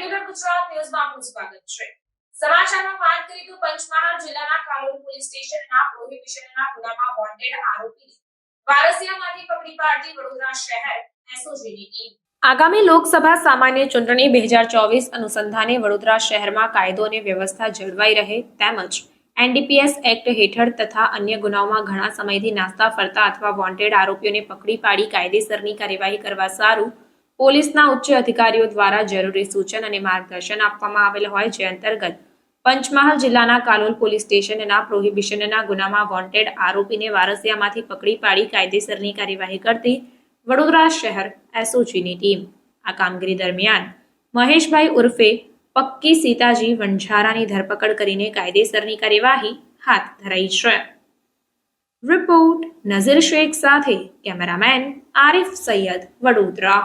ગુજરાત ન્યૂઝમાં આપનું સ્વાગત છે. સમાચારમાં વાત કરીએ તો પંચમહાલ જિલ્લાના કાલોલ પોલીસ સ્ટેશનના પ્રોહિબિશનના ગુનામાં વોન્ટેડ આરોપીને વારસિયામાંથી પકડી પાડતી વડોદરા શહેર એસઓજીની ટીમ. આગામી લોકસભા સામાન્ય ચૂંટણી બે હજાર ચોવીસ અનુસંધાને વડોદરા શહેરમાં કાયદો અને વ્યવસ્થા જળવાઈ રહે તેમજ એનડીપીએસ એક્ટ હેઠળ તથા અન્ય ગુનાઓમાં ઘણા સમયથી નાસ્તા ફરતા અથવા વોન્ટેડ આરોપીઓને પકડી પાડી કાયદેસરની કાર્યવાહી કરવા સારું પોલીસના ઉચ્ચ અધિકારીઓ દ્વારા જરૂરી સૂચન અને માર્ગદર્શન આપવામાં આવેલ હોય જે અંતર્ગત પંચમહાલ જિલ્લાના કાલોલ પોલીસ સ્ટેશનના પ્રોહિબિશનના ગુનામાં વોન્ટેડ આરોપીને વારસિયામાંથી પકડી પાડી કાયદેસરની કાર્યવાહી કરતી વડોદરા શહેર એસઓજીની ટીમ. આ કામગીરી દરમિયાન મહેશભાઈ ઉર્ફે પક્કી સીતાજી વણઝારાની ધરપકડ કરીને કાયદેસરની કાર્યવાહી હાથ ધરાઈ છે. રિપોર્ટ નઝીર શેખ સાથે કેમેરામેન આરિફ સૈયદ વડોદરા.